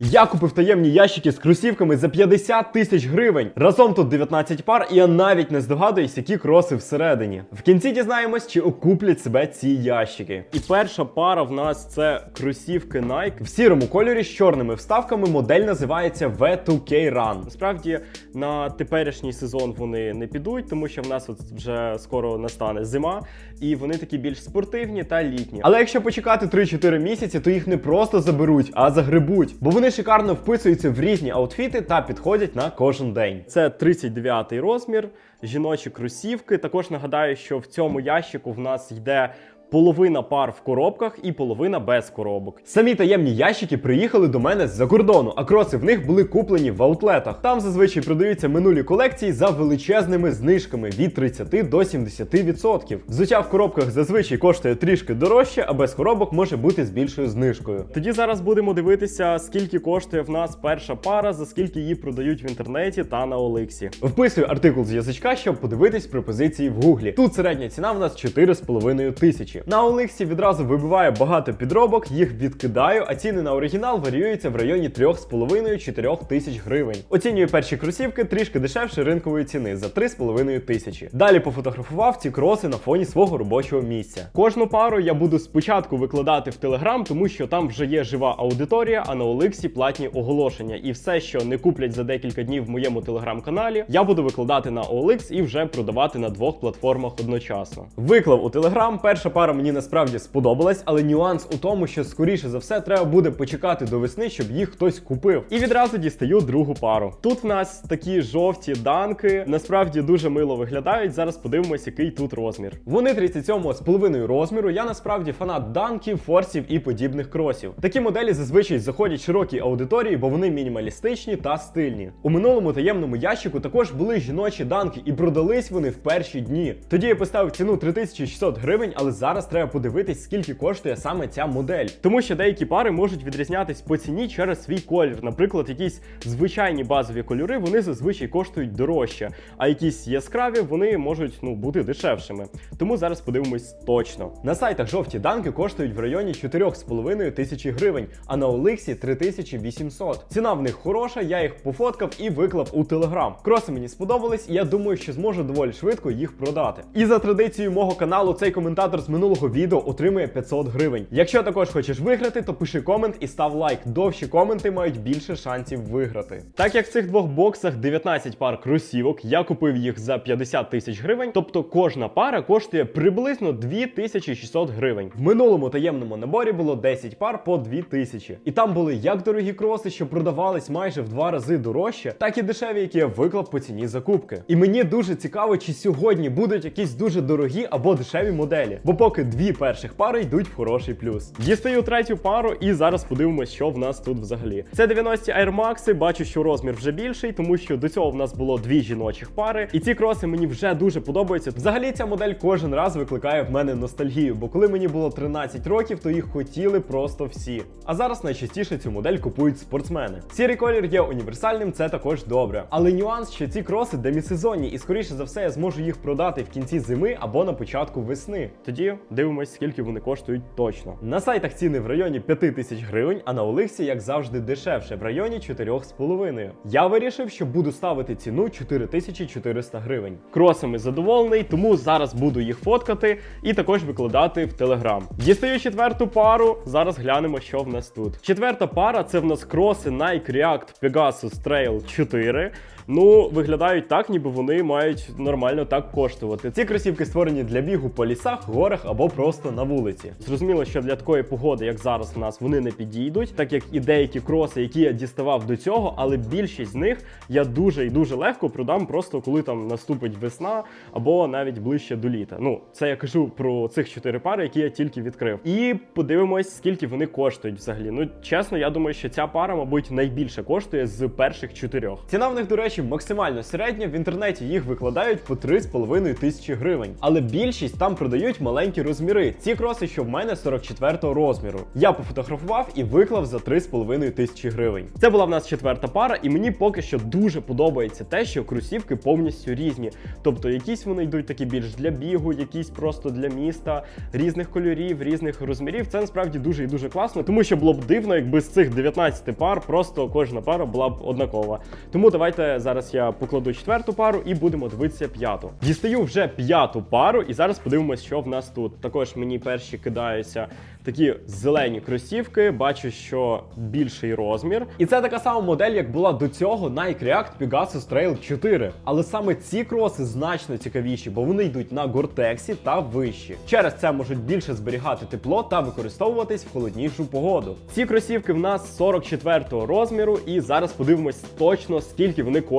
Я купив таємні ящики з кросівками за 50 тисяч гривень. Разом тут 19 пар, і я навіть не здогадуюсь, які кроси всередині. В кінці дізнаємось, чи окуплять себе ці ящики. І перша пара в нас це кросівки Nike в сірому кольорі з чорними вставками. Модель називається V2K Run. Насправді на теперішній сезон вони не підуть, тому що в нас от вже скоро настане зима, і вони такі більш спортивні та літні. Але якщо почекати 3-4 місяці, то їх не просто заберуть, а загребуть. Бо вони шикарно вписуються в різні аутфіти та підходять на кожен день. Це 39 розмір, жіночі кросівки. Також нагадаю, що в цьому ящику в нас йде. Половина пар в коробках і половина без коробок. Самі таємні ящики приїхали до мене з-за кордону, а кроси в них були куплені в аутлетах. Там зазвичай продаються минулі колекції за величезними знижками від 30 до 70%. Взуття в коробках зазвичай коштує трішки дорожче, а без коробок може бути з більшою знижкою. Тоді зараз будемо дивитися, скільки коштує в нас перша пара, за скільки її продають в інтернеті та на Оликсі. Вписую артикул з язичка, щоб подивитись пропозиції в гуглі. Тут середня ціна в нас 4,5 тисячі. На Оликсі відразу вибиває багато підробок, їх відкидаю, а ціни на оригінал варіюються в районі 3,5-4 тисяч гривень. Оцінюю перші кросівки трішки дешевше ринкової ціни за 3,5 тисячі. Далі пофотографував ці кроси на фоні свого робочого місця. Кожну пару я буду спочатку викладати в Телеграм, тому що там вже є жива аудиторія, а на Оликсі платні оголошення. І все, що не куплять за декілька днів в моєму телеграм-каналі, я буду викладати на OLX і вже продавати на двох платформах одночасно. Виклав у Телеграм. Перша пара мені насправді сподобалась, але нюанс у тому, що скоріше за все треба буде почекати до весни, щоб їх хтось купив. І відразу дістаю другу пару. Тут в нас такі жовті данки, насправді дуже мило виглядають. Зараз подивимось, який тут розмір. Вони 37 з половиною розміру. Я насправді фанат данків, форсів і подібних кросів. Такі моделі зазвичай заходять широкій аудиторії, бо вони мінімалістичні та стильні. У минулому таємному ящику також були жіночі данки, і продались вони в перші дні. Тоді я поставив ціну 3600 гривень, але зараз треба подивитись, скільки коштує саме ця модель. Тому що деякі пари можуть відрізнятись по ціні через свій колір. Наприклад, якісь звичайні базові кольори вони зазвичай коштують дорожче, а якісь яскраві вони можуть ну бути дешевшими. Тому зараз подивимось точно. На сайтах жовті данки коштують в районі 4,5 тисячі гривень, а на Оликсі 3800. Ціна в них хороша, я їх пофоткав і виклав у телеграм. Кроси мені сподобались, і я думаю, що зможу доволі швидко їх продати. І за традицією мого каналу цей коментатор з минулого відео отримує 500 гривень. Якщо також хочеш виграти, то пиши комент і став лайк. Довші коменти мають більше шансів виграти. Так як в цих двох боксах 19 пар кросівок, я купив їх за 50 тисяч гривень, тобто кожна пара коштує приблизно 2600 гривень. В минулому таємному наборі було 10 пар по 2000. І там були як дорогі кроси, що продавались майже в два рази дорожче, так і дешеві, які я виклав по ціні закупки. І мені дуже цікаво, чи сьогодні будуть якісь дуже дорогі або дешеві моделі, бо поки дві перших пари йдуть в хороший плюс. Дістаю третю пару, і зараз подивимось, що в нас тут взагалі. Це 90 Air Max, бачу, що розмір вже більший, тому що до цього в нас було дві жіночих пари. І ці кроси мені вже дуже подобаються. Взагалі, ця модель кожен раз викликає в мене ностальгію, бо коли мені було 13 років, то їх хотіли просто всі. А зараз найчастіше цю модель купують спортсмени. Сірий колір є універсальним, це також добре. Але нюанс, що ці кроси демісезонні, і скоріше за все я зможу їх продати в кінці зими або на початку весни. Тоді дивимось, скільки вони коштують точно. На сайтах ціни в районі 5 тисяч гривень, а на Оликсі, як завжди, дешевше, в районі 4,5. Я вирішив, що буду ставити ціну 4400 гривень. Кросами задоволений, тому зараз буду їх фоткати і також викладати в телеграм. Дістаю четверту пару. Зараз глянемо, що в нас тут. Четверта пара це в нас кроси Nike React Pegasus Trail 4. Ну, виглядають так, ніби вони мають нормально так коштувати. Ці кросівки створені для бігу по лісах, горах або просто на вулиці. Зрозуміло, що для такої погоди, як зараз у нас, вони не підійдуть, так як і деякі кроси, які я діставав до цього, але більшість з них я дуже і дуже легко продам, просто коли там наступить весна або навіть ближче до літа. Ну, це я кажу про цих чотири пари, які я тільки відкрив. І подивимось, скільки вони коштують взагалі. Ну, чесно, я думаю, що ця пара, мабуть, найбільше коштує з перших чотирьох. Ціна в них, до речі, максимально середня. В інтернеті їх викладають по 3,5 тисячі гривень. Але більшість там продають маленькими великі розміри. Ці кроси, що в мене 44 розміру. Я пофотографував і виклав за 3,5 тисячі гривень. Це була в нас четверта пара, і мені поки що дуже подобається те, що кросівки повністю різні. Тобто, якісь вони йдуть такі більш для бігу, якісь просто для міста, різних кольорів, різних розмірів. Це насправді дуже і дуже класно, тому що було б дивно, якби з цих 19 пар просто кожна пара була б однакова. Тому давайте зараз я покладу четверту пару і будемо дивитися п'яту. Дістаю вже п'яту пару, і зараз подивимось, що в нас тут. Також мені перші кидаються такі зелені кросівки. Бачу, що більший розмір. І це така сама модель, як була до цього Nike React Pegasus Trail 4. Але саме ці кроси значно цікавіші, бо вони йдуть на гортексі та вищі. Через це можуть більше зберігати тепло та використовуватись в холоднішу погоду. Ці кросівки в нас 44-го розміру, і зараз подивимось точно, скільки вони коштують.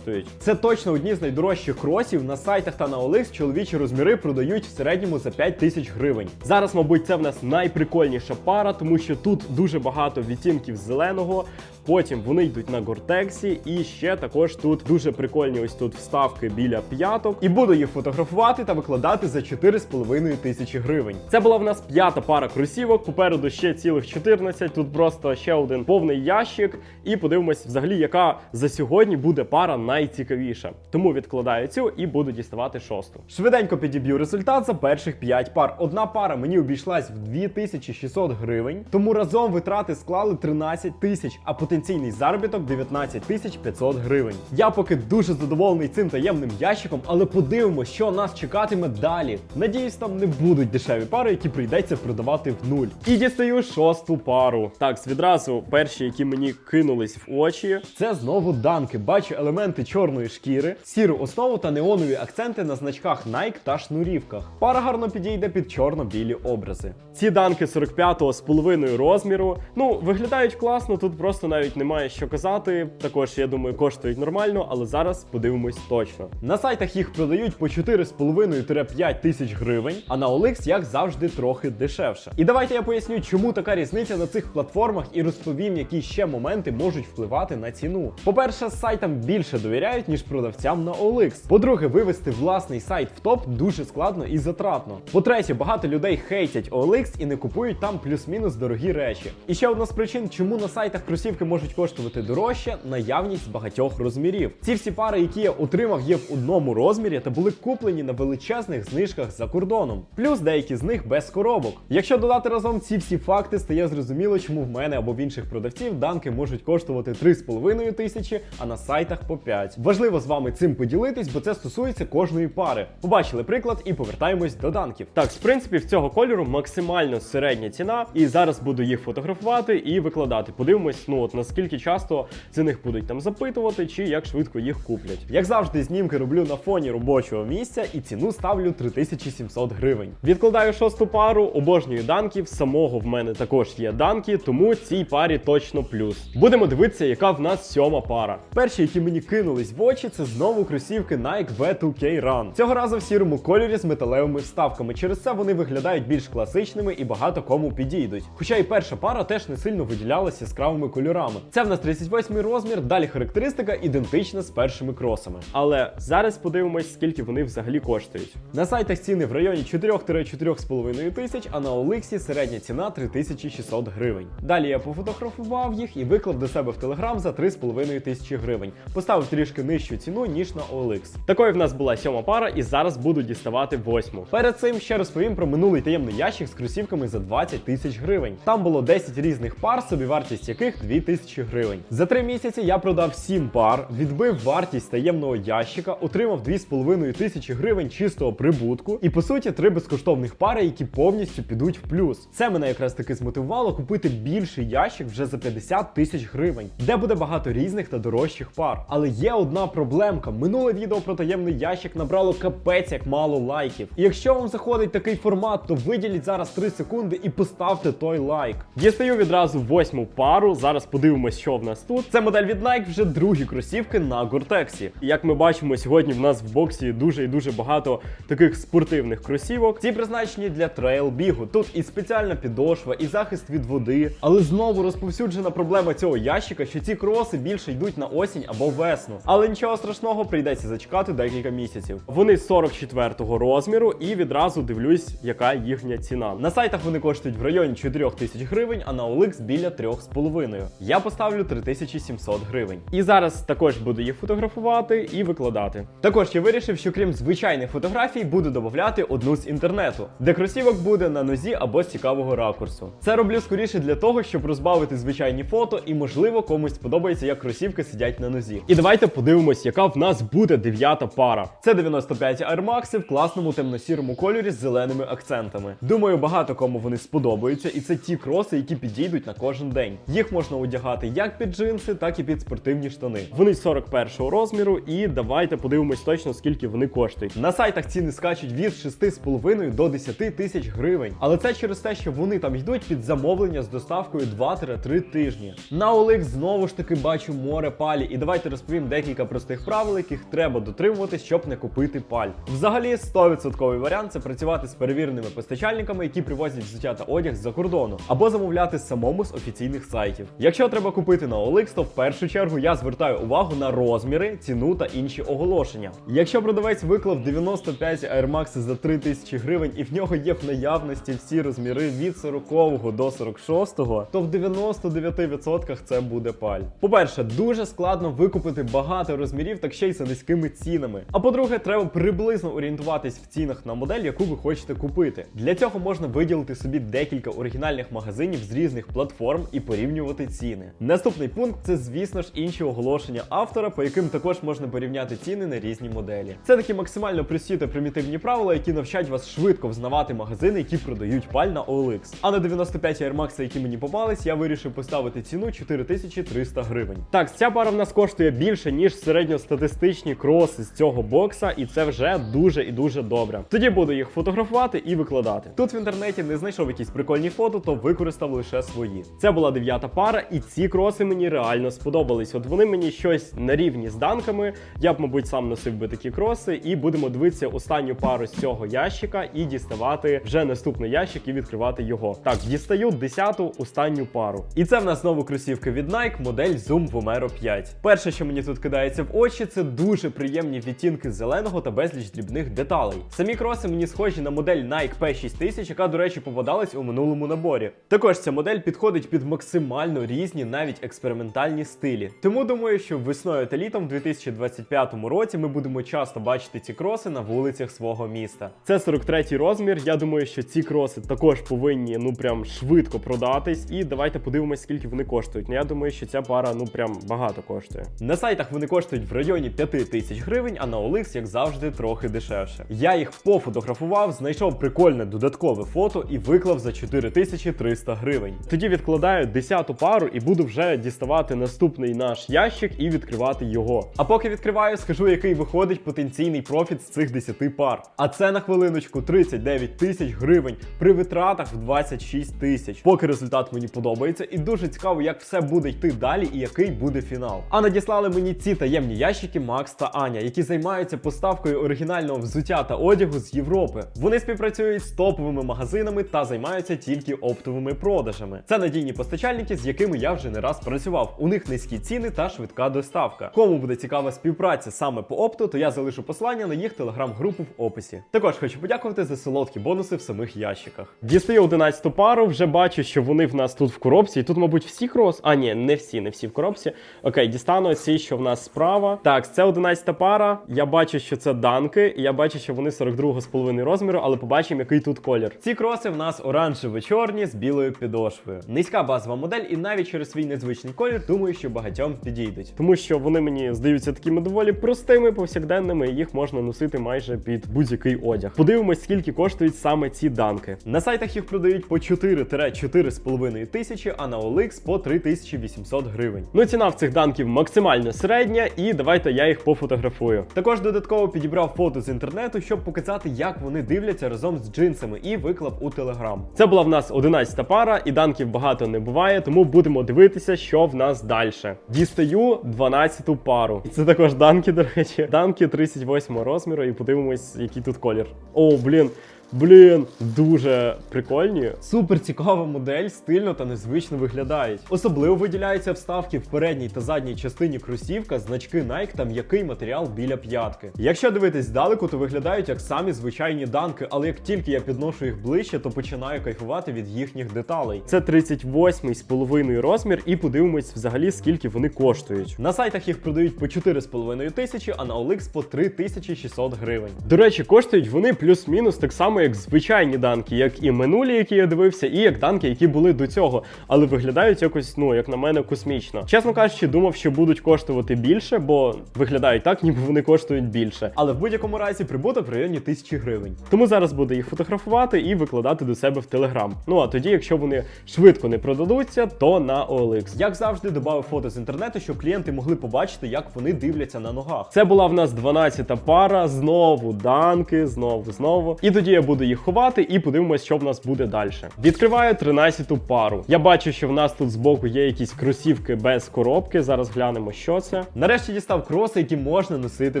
Це точно одні з найдорожчих кросів на сайтах та на OLX чоловічі розміри продають в середньому за 5 тисяч гривень. Зараз, мабуть, це в нас найприкольніша пара, тому що тут дуже багато відтінків зеленого. Потім вони йдуть на гортексі, і ще також тут дуже прикольні ось тут вставки біля п'яток. І буду їх фотографувати та викладати за 4,5 тисячі гривень. Це була в нас п'ята пара кросівок. Попереду ще цілих 14. Тут просто ще один повний ящик. І подивимось, взагалі, яка за сьогодні буде пара найцікавіша. Тому відкладаю цю і буду діставати шосту. Швиденько підіб'ю результат за перших 5 пар. Одна пара мені обійшлась в 2600 гривень, тому разом витрати склали 13 тисяч, а потенційний заробіток 19 тисяч 500 гривень. Я поки дуже задоволений цим таємним ящиком, але подивимося, що нас чекатиме далі. Надіюсь, там не будуть дешеві пари, які прийдеться продавати в нуль. І дістаю шосту пару. Так, відразу перші, які мені кинулись в очі, це знову данки. Бачу елементи чорної шкіри, сіру основу та неонові акценти на значках Nike та шнурівках. Пара гарно підійде під чорно-білі образи. Ці данки 45-го з половиною розміру. Ну, виглядають класно, тут просто навіть немає що казати. Також, я думаю, коштують нормально, але зараз подивимось точно. На сайтах їх продають по 4,5-5 тисяч гривень, а на OLX, як завжди, трохи дешевше. І давайте я поясню, чому така різниця на цих платформах і розповім, які ще моменти можуть впливати на ціну. По-перше, з сайтам більше довіряють, ніж продавцям на OLX. По-друге, вивести власний сайт в топ дуже складно і затратно. По-третє, багато людей хейтять OLX і не купують там плюс-мінус дорогі речі. І ще одна з причин, чому на сайтах кросівки можуть коштувати дорожче, наявність багатьох розмірів. Ці всі пари, які я отримав, є в одному розмірі та були куплені на величезних знижках за кордоном. Плюс деякі з них без коробок. Якщо додати разом ці всі факти, стає зрозуміло, чому в мене або в інших продавців данки можуть коштувати 3,5 тисячі, а на сайтах по 5. Важливо з вами цим поділитись, бо це стосується кожної пари. Побачили приклад і повертаємось до данків. Так, в принципі, в цього кольору максимально середня ціна, і зараз буду їх фотографувати і викладати. Подивимось, ну от наскільки часто за них будуть там запитувати, чи як швидко їх куплять. Як завжди, знімки роблю на фоні робочого місця і ціну ставлю 3700 гривень. Відкладаю шосту пару, обожнюю данків. Самого в мене також є данки, тому цій парі точно плюс. Будемо дивитися, яка в нас сьома пара. Перші, які мені кинулись в очі, це знову кросівки Nike V2K Run. Цього разу в сірому кольорі з металевими вставками. Через це вони виглядають більш класичними і багато кому підійдуть. Хоча і перша пара теж не сильно виділялася яскравими кольорами. Це в нас 38 розмір, далі характеристика ідентична з першими кросами. Але зараз подивимось, скільки вони взагалі коштують. На сайтах ціни в районі 4-4,5 тисяч, а на OLX середня ціна 3600 гривень. Далі я пофотографував їх і виклав до себе в Телеграм за 3,5 тисячі гривень. Поставив трішки нижчу ціну, ніж на OLX. Такою в нас була сьома пара, і зараз буду діставати восьму. Перед цим ще розповім про минулий таємний ящик з кросівками за 20 тисяч гривень. Там було 10 різних пар, собівартість яких 2 тисячі гривень. За 3 місяці я продав 7 пар, відбив вартість таємного ящика, отримав 2,5 тисячі гривень чистого прибутку і по суті три безкоштовних пари, які повністю підуть в плюс. Це мене якраз таки змотивувало купити більший ящик вже за 50 тисяч гривень, де буде багато різних та дорожчих пар. Але є одна проблемка: минуле відео про таємний ящик набрало капець як мало лайків. І якщо вам заходить такий формат, то виділіть зараз 3 секунди і поставте той лайк. Дістаю відразу восьму пару. Зараз подивимось, що в нас тут. Це модель від Nike, вже другі кросівки на Гортексі. Як ми бачимо, сьогодні в нас в боксі дуже і дуже багато таких спортивних кросівок. Ці призначені для трейл бігу. Тут і спеціальна підошва, і захист від води. Але знову розповсюджена проблема цього ящика, що ці кроси більше йдуть на осінь або весну. Але нічого страшного, прийдеться зачекати декілька місяців. Вони 44-го розміру, і відразу дивлюсь, яка їхня ціна. На сайтах вони коштують в районі 4 тисяч гривень, а на OLX біля 3,5. Я поставлю 3700 гривень. І зараз також буду їх фотографувати і викладати. Також я вирішив, що крім звичайних фотографій, буду додавати одну з інтернету, де кросівок буде на нозі або з цікавого ракурсу. Це роблю скоріше для того, щоб розбавити звичайні фото, і можливо комусь сподобається, як кросівки сидять на нозі. І давайте подивимось, яка в нас буде дев'ята пара. Це 95 Air Max в класному темно-сірому кольорі з зеленими акцентами. Думаю, багато кому вони сподобаються, і це ті кроси, які підійдуть на кожен день. Їх можна одягати як під джинси, так і під спортивні штани. Вони 41-го розміру, і давайте подивимось точно, скільки вони коштують. На сайтах ціни скачуть від 6,5 до 10 тисяч гривень. Але це через те, що вони там йдуть під замовлення з доставкою 2-3 тижні. На OLX знову ж таки бачу море палі, і давайте розповім декілька простих правил, яких треба дотримуватись, щоб не купити паль. Взагалі, 100% варіант це працювати з перевіреними постачальниками, які привозять взуття та одяг з-за кордону, або замовляти самому з офіційних сайтів. Якщо треба купити на OLX, то в першу чергу я звертаю увагу на розміри, ціну та інші оголошення. Якщо продавець виклав 95 Air Max за 3000 гривень і в нього є в наявності всі розміри від 40 до 46, то в 99% це буде паль. По-перше, дуже складно викупити багато розмірів, так ще й за низькими цінами. А по-друге, треба приблизно орієнтуватись в цінах на модель, яку ви хочете купити. Для цього можна виділити собі декілька оригінальних магазинів з різних платформ і порівнювати ціни. Наступний пункт це, звісно ж, інші оголошення автора, по яким також можна порівняти ціни на різні моделі. Це такі максимально прості та примітивні правила, які навчать вас швидко взнавати магазини, які продають паль на OLX. А на 95 Air Max, які мені попались, я вирішив поставити ціну 4300 гривень. Так, ця пара в нас коштує більше, ніж середньостатистичні кроси з цього бокса, і це вже дуже і дуже добре. Тоді буду їх фотографувати і викладати. Тут в інтернеті не знайшов якісь прикольні фото, то використав лише свої. Це була дев'ята пара, і ці кроси мені реально сподобались. От вони мені щось на рівні з данками. Я б, мабуть, сам носив би такі кроси, і будемо дивитися останню пару з цього ящика і діставати вже наступний ящик і відкривати його. Так, дістаю десяту останню пару. І це в нас знову кросівки від Nike, модель Zoom Vomero 5. Перше, що мені тут кидається в очі, це дуже приємні відтінки зеленого та безліч дрібних деталей. Самі кроси мені схожі на модель Nike P6000, яка, до речі, попадалась у минулому наборі. Також ця модель підходить під максимально різні, навіть експериментальні стилі. Тому думаю, що весною та літом в 2025 році ми будемо часто бачити ці кроси на вулицях свого міста. Це 43-й розмір. Я думаю, що ці кроси також повинні ну прям швидко продатись. І давайте подивимось, скільки вони коштують. Ну я думаю, що ця пара ну прям багато коштує. Сайтах вони коштують в районі 5 тисяч гривень, а на OLX, як завжди, трохи дешевше. Я їх пофотографував, знайшов прикольне додаткове фото і виклав за 4300 гривень. Тоді відкладаю 10-ту пару і буду вже діставати наступний наш ящик і відкривати його. А поки відкриваю, скажу, який виходить потенційний профіт з цих 10 пар. А це на хвилиночку 39 тисяч гривень при витратах в 26 тисяч. Поки результат мені подобається, і дуже цікаво, як все буде йти далі і який буде фінал. А надіслали мені ці таємні ящики Макс та Аня, які займаються поставкою оригінального взуття та одягу з Європи. Вони співпрацюють з топовими магазинами та займаються тільки оптовими продажами. Це надійні постачальники, з якими я вже не раз працював. У них низькі ціни та швидка доставка. Кому буде цікава співпраця саме по опту, то я залишу посилання на їх телеграм-групу в описі. Також хочу подякувати за солодкі бонуси в самих ящиках. Дістаю 11 пару, вже бачу, що вони в нас тут в коробці. І тут, мабуть, всі крос. А, ні, не всі, не всі в коробці. Окей, дістану ці, що в нас справа. Так, це 11 пара. Я бачу, що це данки. і Я бачу, що вони 42,5 розміру, але побачимо, який тут колір. Ці кроси в нас оранжево-чорні з білою підошвою. Низька базова модель, і навіть через свій незвичний колір, думаю, що багатьом підійдуть. Тому що вони мені здаються такими доволі простими, повсякденними, і їх можна носити майже під будь-який одяг. Подивимось, скільки коштують саме ці данки. На сайтах їх продають по 4-4,5 тисячі, а на OLX по 3800 гривень. Ну, ціна в цих данків максимально середня, і давайте я їх пофотографую. Також додатково підібрав фото з інтернету, щоб показати, як вони дивляться разом з джинсами, і виклав у телеграм. Це була в нас 11 пара, і данків багато не буває, тому будемо дивитися, що в нас далі. Дістаю 12 пару. І це також данки, до речі. Данки 38 розміру, і подивимось, який тут колір. О, блін. Блін, дуже прикольні. Супер цікава модель, стильно та незвично виглядають. Особливо виділяються вставки в передній та задній частині кросівка, значки Nike та м'який матеріал біля п'ятки. Якщо дивитись здалеку, то виглядають як самі звичайні данки, але як тільки я підношу їх ближче, то починаю кайфувати від їхніх деталей. Це 38 з половиною розмір, і подивимось взагалі, скільки вони коштують. На сайтах їх продають по 4,5 тисячі, а на OLX по 3600 гривень. До речі, коштують вони плюс-мінус так само, як звичайні данки, як і минулі, які я дивився, і як данки, які були до цього, але виглядають якось, ну як на мене, космічно. Чесно кажучи, думав, що будуть коштувати більше, бо виглядають так, ніби вони коштують більше. Але в будь-якому разі прибуток в районі 1000 гривень. Тому зараз буду їх фотографувати і викладати до себе в Телеграм. Ну а тоді, якщо вони швидко не продадуться, то на OLX. Як завжди, додав фото з інтернету, щоб клієнти могли побачити, як вони дивляться на ногах. Це була в нас 12-та пара, знову данки, знову, знову. І тоді я буду їх ховати і подивимось, що в нас буде далі. Відкриваю 13-ту пару. Я бачу, що в нас тут збоку є якісь кросівки без коробки. Зараз глянемо, що це. Нарешті дістав кроси, які можна носити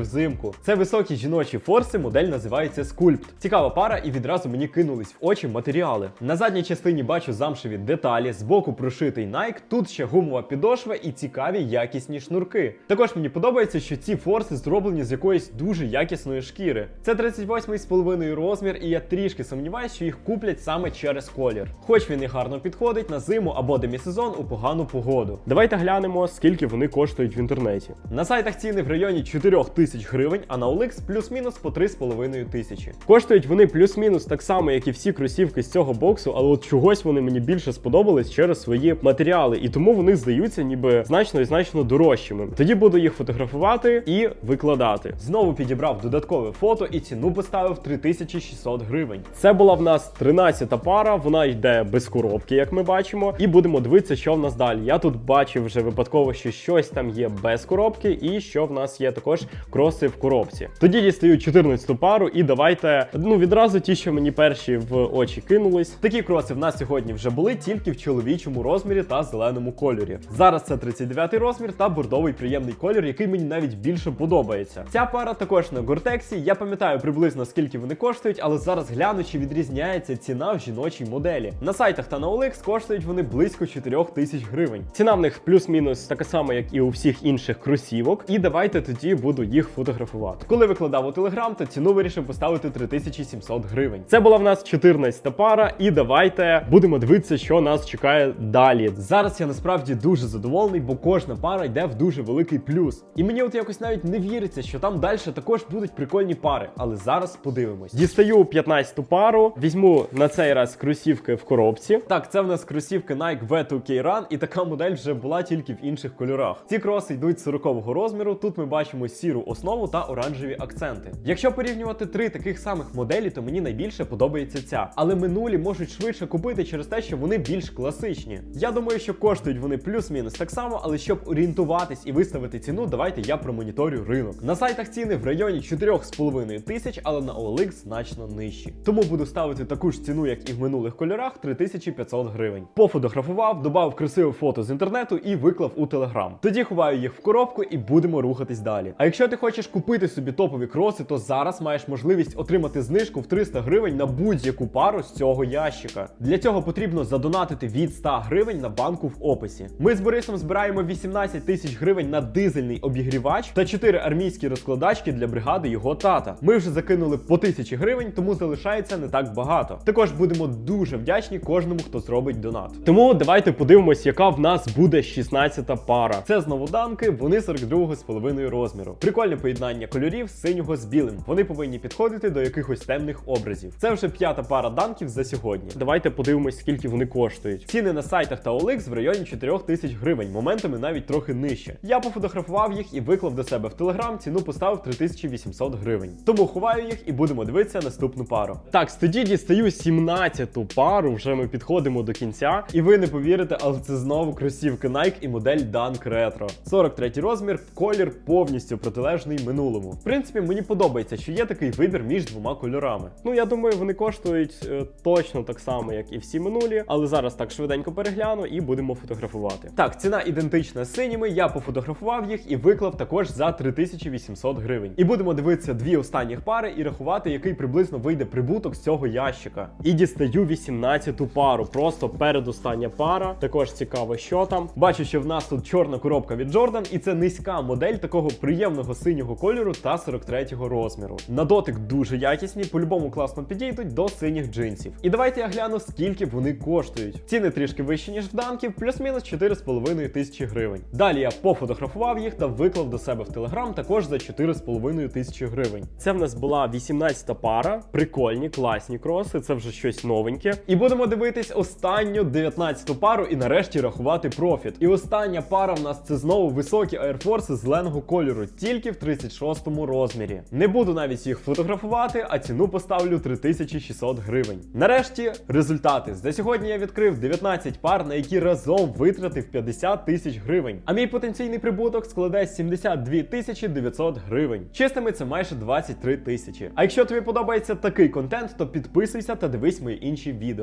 взимку. Це високі жіночі форси, модель називається Скульпт. Цікава пара, і відразу мені кинулись в очі матеріали. На задній частині бачу замшеві деталі, збоку прошитий Nike, тут ще гумова підошва і цікаві якісні шнурки. Також мені подобається, що ці форси зроблені з якоїсь дуже якісної шкіри. Це 38,5 розмір, і я трішки сумніваюся, що їх куплять саме через колір. Хоч він і гарно підходить на зиму або демісезон у погану погоду. Давайте глянемо, скільки вони коштують в інтернеті. На сайтах ціни в районі 4 тисяч гривень, а на OLX плюс-мінус по 3,5 тисячі. Коштують вони плюс-мінус так само, як і всі кросівки з цього боксу, але от чогось вони мені більше сподобались через свої матеріали, і тому вони здаються ніби значно і значно дорожчими. Тоді буду їх фотографувати і викладати. Знову підібрав додаткове фото і ціну поставив 3600 гривень. Це була в нас 13-та пара, вона йде без коробки, як ми бачимо, і будемо дивитися, що в нас далі. Я тут бачив вже випадково, що щось там є без коробки, і що в нас є також кроси в коробці. Тоді дістаю 14-ту пару, і давайте ну відразу ті, що мені перші в очі кинулись. Такі кроси в нас сьогодні вже були тільки в чоловічому розмірі та зеленому кольорі. Зараз це 39-й розмір та бордовий приємний колір, який мені навіть більше подобається. Ця пара також на гортексі. Я пам'ятаю приблизно скільки вони коштують, але зараз гляну, чи відрізняється ціна в жіночій моделі. На сайтах та на OLX коштують вони близько 4 тисяч гривень. Ціна в них плюс-мінус така сама, як і у всіх інших кросівок. І давайте тоді буду їх фотографувати. Коли викладав у Телеграм, то ціну вирішив поставити 3700 гривень. Це була в нас 14 пара, і давайте будемо дивитися, що нас чекає далі. Зараз я насправді дуже задоволений, бо кожна пара йде в дуже великий плюс. І мені от якось навіть не віриться, що там далі також будуть прикольні пари. Але зараз подивимось. Дістаю 15 пару, візьму на цей раз кросівки в коробці. Так, це в нас кросівки Nike V2K Run, і така модель вже була тільки в інших кольорах. Ці кроси йдуть 40-го розміру. Тут ми бачимо сіру основу та оранжеві акценти. Якщо порівнювати три таких самих моделі, то мені найбільше подобається ця. Але минулі можуть швидше купити через те, що вони більш класичні. Я думаю, що коштують вони плюс-мінус так само, але щоб орієнтуватись і виставити ціну, давайте я промоніторю ринок. На сайтах ціни в районі 4,5 тисяч, але на OLX значно нижчі. Тому буду ставити таку ж ціну, як і в минулих кольорах 3500 гривень. Пофотографував, додав красиве фото з інтернету і виклав у телеграм. Тоді ховаю їх в коробку і будемо рухатись далі. А якщо ти хочеш купити собі топові кроси, то зараз маєш можливість отримати знижку в 300 гривень на будь-яку пару з цього ящика. Для цього потрібно задонатити від 100 гривень на банку в описі. Ми з Борисом збираємо 18 тисяч гривень на дизельний обігрівач та 4 армійські розкладачки для бригади його тата. Ми вже закинули по 1000 гривень, тому залишається не так багато. Також будемо дуже вдячні кожному, хто зробить донат. Тому давайте подивимось, яка в нас буде 16-та пара. Це знову данки, вони 42 з половиною розміру. Прикольне поєднання кольорів синього з білим. Вони повинні підходити до якихось темних образів. Це вже п'ята пара данків за сьогодні. Давайте подивимось, скільки вони коштують. Ціни на сайтах та OLX в районі 4 тисяч гривень, моментами навіть трохи нижче. Я пофотографував їх і виклав до себе в телеграм. Ціну поставив 3800 гривень. Тому ховаю їх і будемо дивитися наступну пару. Пару. Так, тоді дістаю 17-ту пару. Вже ми підходимо до кінця. І ви не повірите, але це знову кросівки Nike і модель Dunk Retro. 43-й розмір, колір повністю протилежний минулому. В принципі, мені подобається, що є такий вибір між двома кольорами. Ну я думаю, вони коштують е, точно так само, як і всі минулі, але зараз так швиденько перегляну і будемо фотографувати. Так, ціна ідентична з синіми. Я пофотографував їх і виклав також за 3800 гривень. І будемо дивитися дві останніх пари і рахувати, який приблизно вийде прибуток з цього ящика. І дістаю 18-ту пару. Просто передостання пара. Також цікаво, що там. Бачу, що в нас тут чорна коробка від Jordan, і це низька модель такого приємного синього кольору та 43-го розміру. На дотик дуже якісні, по-любому класно підійдуть до синіх джинсів. І давайте я гляну, скільки вони коштують. Ціни трішки вищі, ніж в данків, плюс-мінус 4,5 тисячі гривень. Далі я пофотографував їх та виклав до себе в телеграм також за 4,5 тисячі гривень. Це в нас була 18-та пара, прикольні, класні кроси, це вже щось новеньке. І будемо дивитись останню 19-ту пару і нарешті рахувати профіт. І остання пара в нас це знову високі Air Force зеленого кольору, тільки в 36-му розмірі. Не буду навіть їх фотографувати, а ціну поставлю 3600 гривень. Нарешті результати. За сьогодні я відкрив 19 пар, на які разом витратив 50 тисяч гривень. А мій потенційний прибуток складе 72 тисячі 900 гривень. Чистими це майже 23 тисячі. А якщо тобі подобається такий контент, то підписуйся та дивись мої інші відео.